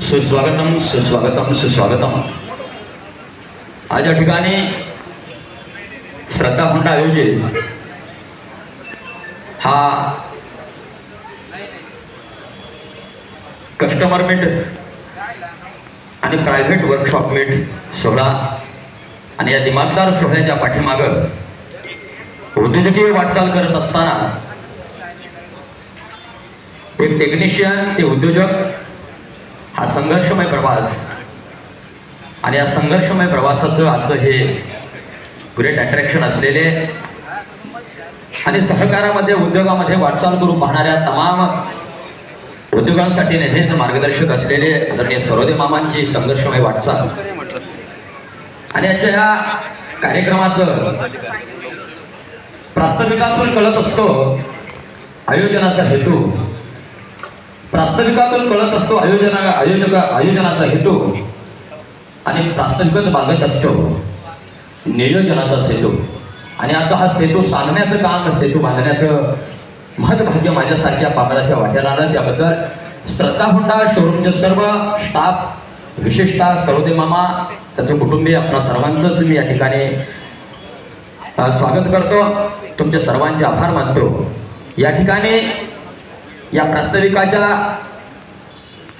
सुस्वागतम सुस्वागतम सुस्वागतम. आज या ठिकाणी श्रद्धाखंड आयोजित. हा कस्टमर मीट आणि प्रायव्हेट वर्कशॉप मीट सोहळा आणि या दिमागदार सोहळ्याच्या पाठीमागं उद्योजकीय वाटचाल करत असताना एक टेक्निशियन ते उद्योजक हा संघर्षमय प्रवास आणि या संघर्षमय प्रवासाचं आजचं हे ग्रेट अट्रॅक्शन असलेले आणि सहकारामध्ये उद्योगामध्ये वाटचाल करून पाहणाऱ्या तमाम उद्योगांसाठी नेहमीच मार्गदर्शक असलेले आदरणीय सरोदे मामांची संघर्षमय वाटचाल. आणि याच्या ह्या कार्यक्रमाचं प्रास्ताविकातून कळत असतो आयोजनाचा हेतू. प्रास्ताविकातून कळत असतो आयोजना आयोजक आयोजनाचा हेतू. आणि प्रास्ताविकच बांधत असतो. नियोजनाचा सेतू. आणि आता हा सेतू सांगण्याचं काम सेतू बांधण्याचं महत्भाग्य माझ्यासारख्या पामराच्या वाट्याला आलं. त्याबद्दल श्रद्धा हुंडा शोरूमचे सर्व स्टाफ विशेषतः सरोदे मामा त्याचं कुटुंबीय आपल्या सर्वांचंच मी या ठिकाणी स्वागत करतो. तुमच्या सर्वांचे आभार मानतो. या ठिकाणी या प्रास्ताविकाच्या